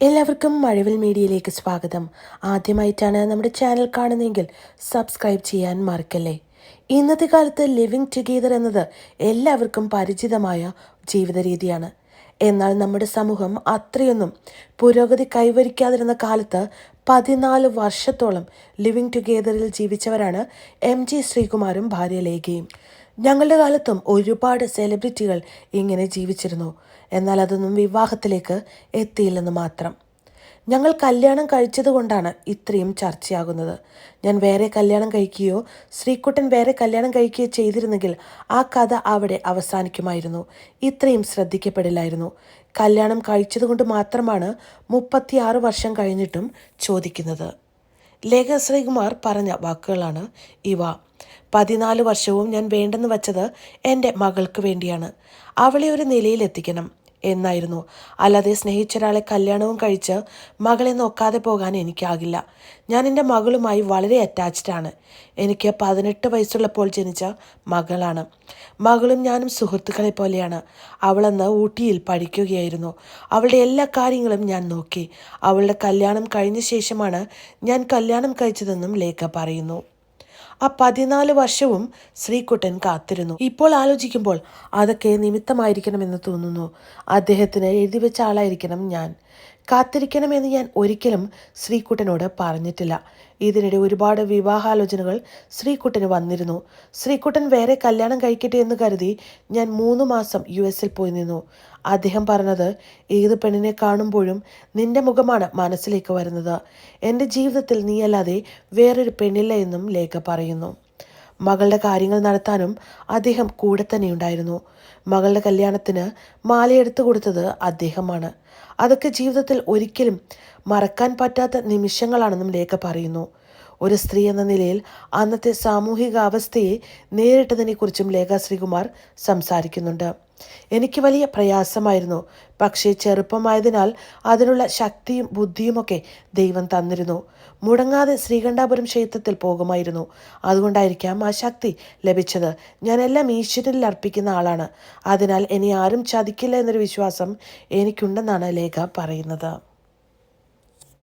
എല്ലാവർക്കും മഴവിൽ മീഡിയയിലേക്ക് സ്വാഗതം. ആദ്യമായിട്ടാണ് നമ്മുടെ ചാനൽ കാണുന്നതെങ്കിൽ സബ്സ്ക്രൈബ് ചെയ്യാൻ മറക്കല്ലേ? ഇന്നത്തെ കാലത്ത് ലിവിങ് ടുഗെദർ എന്നത് എല്ലാവർക്കും പരിചിതമായ ജീവിത രീതിയാണ് എന്നാൽ നമ്മുടെ സമൂഹം അത്രയൊന്നും പുരോഗതി കൈവരിക്കാതിരുന്ന കാലത്ത് പതിനാല് വർഷത്തോളം ലിവിങ് ടുഗെദറിൽ ജീവിച്ചവരാണ് എം ജി ശ്രീകുമാറും ഭാര്യ ലേഖയും. ഞങ്ങളുടെ കാലത്തും ഒരുപാട് സെലിബ്രിറ്റികൾ ഇങ്ങനെ ജീവിച്ചിരുന്നു. എന്നാൽ അതൊന്നും വിവാഹത്തിലേക്ക് എത്തിയില്ലെന്ന് മാത്രം. ഞങ്ങൾ കല്യാണം കഴിച്ചതുകൊണ്ടാണ് ഇത്രയും ചർച്ചയാകുന്നത്. ഞാൻ വേറെ കല്യാണം കഴിക്കുകയോ ശ്രീക്കുട്ടൻ വേറെ കല്യാണം കഴിക്കുകയോ ചെയ്തിരുന്നെങ്കിൽ ആ കഥ അവിടെ അവസാനിക്കുമായിരുന്നു. ഇത്രയും ശ്രദ്ധിക്കപ്പെടില്ലായിരുന്നു. കല്യാണം കഴിച്ചതുകൊണ്ട് മാത്രമാണ് മുപ്പത്തിയാറ് വർഷം കഴിഞ്ഞിട്ടും ചോദിക്കുന്നത്. ലേഖ ശ്രീകുമാർ പറഞ്ഞ വാക്കുകളാണ് ഇവ. പതിനാല് വർഷവും ഞാൻ വേണ്ടെന്ന് വച്ചത് എന്റെ മകൾക്ക് വേണ്ടിയാണ്. അവളെ ഒരു നിലയിലെത്തിക്കണം. എന്നായിരുന്നു. അല്ലാതെ സ്നേഹിച്ച ഒരാളെ കല്യാണവും കഴിച്ച് മകളെ നോക്കാതെ പോകാൻ എനിക്കാകില്ല. ഞാൻ എന്റെ മകളുമായി വളരെ അറ്റാച്ച്ഡ് ആണ്. എനിക്ക് പതിനെട്ട് വയസ്സുള്ളപ്പോൾ ജനിച്ച മകളാണ്. മകളും ഞാനും സുഹൃത്തുക്കളെ പോലെയാണ്. അവളന്ന് ഊട്ടിയിൽ പഠിക്കുകയായിരുന്നു. അവളുടെ എല്ലാ കാര്യങ്ങളും ഞാൻ നോക്കി. അവളുടെ കല്യാണം കഴിഞ്ഞ ശേഷമാണ് ഞാൻ കല്യാണം കഴിച്ചതെന്നും ലേഖ പറയുന്നു. ആ പതിനാല് വർഷവും ശ്രീകുട്ടൻ കാത്തിരുന്നു. ഇപ്പോൾ ആലോചിക്കുമ്പോൾ അതൊക്കെ നിമിത്തമായിരിക്കണമെന്ന് തോന്നുന്നു. അദ്ദേഹത്തിന് എഴുതി വെച്ച ആളായിരിക്കണം ഞാൻ. കാത്തിരിക്കണമെന്ന് ഞാൻ ഒരിക്കലും ശ്രീകുട്ടനോട് പറഞ്ഞിട്ടില്ല. ഇതിനിടെ ഒരുപാട് വിവാഹാലോചനകൾ ശ്രീകുട്ടന് വന്നിരുന്നു. ശ്രീകുട്ടൻ വേറെ കല്യാണം കഴിക്കട്ടെ എന്ന് കരുതി ഞാൻ മൂന്ന് മാസം യു എസിൽ പോയി നിന്നു. അദ്ദേഹം പറഞ്ഞത് ഏത് പെണ്ണിനെ കാണുമ്പോഴും നിന്റെ മുഖമാണ് മനസ്സിലേക്ക് വരുന്നത്. എന്റെ ജീവിതത്തിൽ നീയല്ലാതെ വേറൊരു പെണ്ണില്ല എന്നും ലേഖ പറയുന്നു. മകളുടെ കാര്യങ്ങൾ നടത്താനും അദ്ദേഹം കൂടെ തന്നെ ഉണ്ടായിരുന്നു മകളുടെ കല്യാണത്തിന് മാലയെടുത്തു കൊടുത്തത് അദ്ദേഹമാണ്. അതൊക്കെ ജീവിതത്തിൽ ഒരിക്കലും മറക്കാൻ പറ്റാത്ത നിമിഷങ്ങളാണെന്നും ലേഖ പറയുന്നു. ഒരു സ്ത്രീ എന്ന നിലയിൽ അന്നത്തെ സാമൂഹിക അവസ്ഥയെ നേരിട്ടതിനെക്കുറിച്ചും ലേഖ ശ്രീകുമാർ സംസാരിക്കുന്നുണ്ട്. എനിക്ക് വലിയ പ്രയാസമായിരുന്നു. പക്ഷേ ചെറുപ്പമായതിനാൽ അതിനുള്ള ശക്തിയും ബുദ്ധിയുമൊക്കെ ദൈവം തന്നിരുന്നു. മുടങ്ങാതെ ശ്രീകണ്ഠാപുരം ക്ഷേത്രത്തിൽ പോകുമായിരുന്നു. അതുകൊണ്ടായിരിക്കാം ആ ശക്തി ലഭിച്ചത്. ഞാനെല്ലാം ഈശ്വരനിൽ അർപ്പിക്കുന്ന ആളാണ്. അതിനാൽ ഇനി ആരും ചതിക്കില്ല എന്നൊരു വിശ്വാസം എനിക്കുണ്ടെന്നാണ് ലേഖ പറയുന്നത്.